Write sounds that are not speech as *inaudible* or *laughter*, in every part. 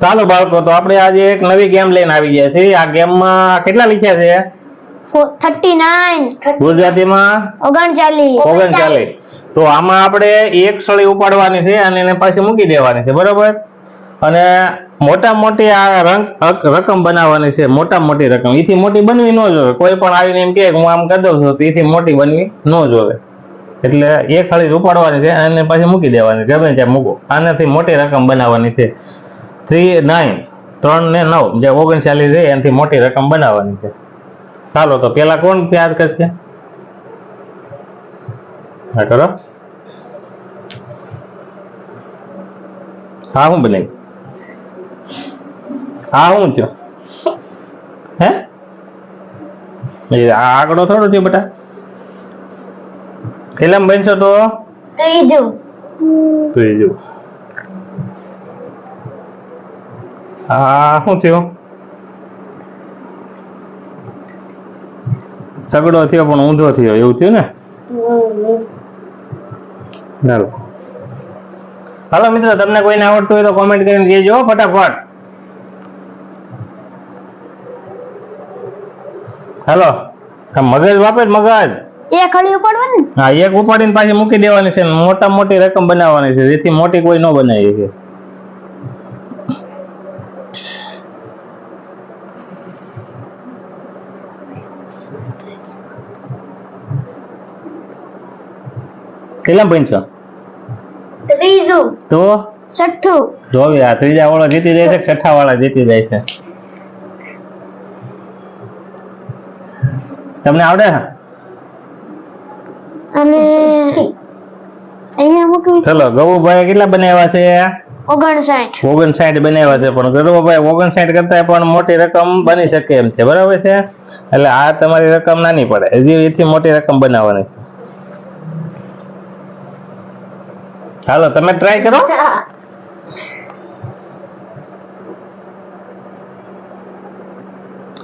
ચાલો બાળકો તો આપણે આજે એક નવી ગેમ લઈને આવી ગયા છીએ. આ ગેમમાં કેટલા લખ્યા છે? ગુજરાતીમાં? તો આમાં આપણે એક સળી ઉપાડવાની છે અને એને પાછી મૂકી દેવાની છે બરોબર? અને મોટા મોટી આ રંગ રકમ બનાવવાની છે મોટા મોટી રકમ. એથી મોટી બનવી ન જોવે. કોઈ પણ આવીને એમ કે હું આમ કરી દઉં છું તો એથી મોટી બનવી ન જોવે. એટલે એક હળી ઉપાડવાની છે અને પાછી મૂકી દેવાની ગમે ત્યાં મૂકો. આનાથી મોટી રકમ બનાવવાની છે. થ્રી નાઇન ત્રણ ને નવ જે ઓગણચાલીસ છે એનાથી મોટી રકમ બનાવવાની છે. ચાલો તો પેલા કોણ યાદ કરશે? હા કરો. હા હું બનાવી? હા હું છો. હે? આ આંકડો થોડો છે બેટા. કેટલામ બનશો તો? ત્રીજું. ત્રીજું. હા શું થયું? સગડો થયો પણ ઊંધો થયો એવું થયું ને? ચાલો હાલો મિત્રો તમને કોઈને આવડતું હોય તો કોમેન્ટ કરીને કહેજો ફટાફટ. હાલો મગજ વાપે મગજ? એક હળી ઉપાડવાની? હા એક ઉપાડીને પાછી મૂકી દેવાની છે મોટા મોટી રકમ બનાવવાની છે જેથી મોટી કોઈ ન બનાવી શકે. કેટલા પૈસો ત્રીજું. તો? છઠ્ઠું. જો આ ત્રીજા વાળો જીતી જાય છે છઠ્ઠા વાળા જીતી જાય છે. તમને આવડે? અને અહીંયા મૂકવી. ચલો ગૌભાઈ કેટલા બનાવ્યા છે? ઓગણસાઠ. ઓગણસાઠ બનાવ્યા છે પણ ગરુભાઈ ઓગણસાઠ કરતા પણ મોટી રકમ બની શકે એમ છે. બરાબર છે? એટલે આ તમારી રકમ નાની પડે. હજી એથી મોટી રકમ બનાવવાની. હાલો તમે ટ્રાય કરો.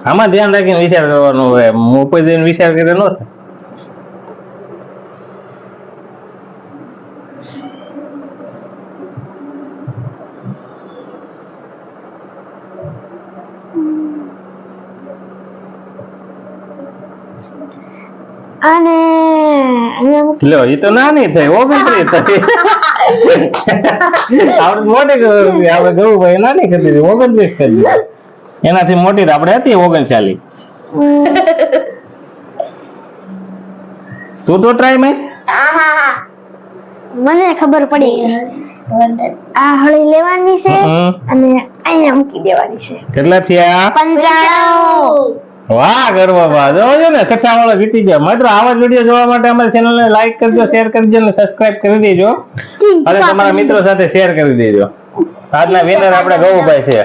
આમાં ધ્યાન રાખીને વિચાર કરવાનો હોય. ઉપર જઈને વિચાર કરે ન થાય અને લ્યો એ તો નાની થઈ ઓગણત્રીસ થઈ. *laughs* આપણે મોટી *laughs* આપણે ગૌ ભાઈ નાની કરી દીધી ઓગણત્રીસ કરી દીધી. એનાથી મોટી તો આપણે હતી ઓગણચાલી તું તો ટ્રાય મેં મને ખબર પડી આ હળી લેવાની છે અને અહીંયા મૂકી દેવાની છે. કેટલા થયા પંચાણું. વાહ ગરબા જોજો ને છઠ્ઠા વાળો જીતી ગયા. માત્ર આવા જ વીડિયો જોવા માટે અમારી ચેનલ ને લાઈક કરજો શેર કરજો અને સબસ્ક્રાઇબ કરી દેજો. અને તમારા મિત્રો સાથે શેર કરી દેજો. આજના વિનર આપણે ગૌભાઈ છે.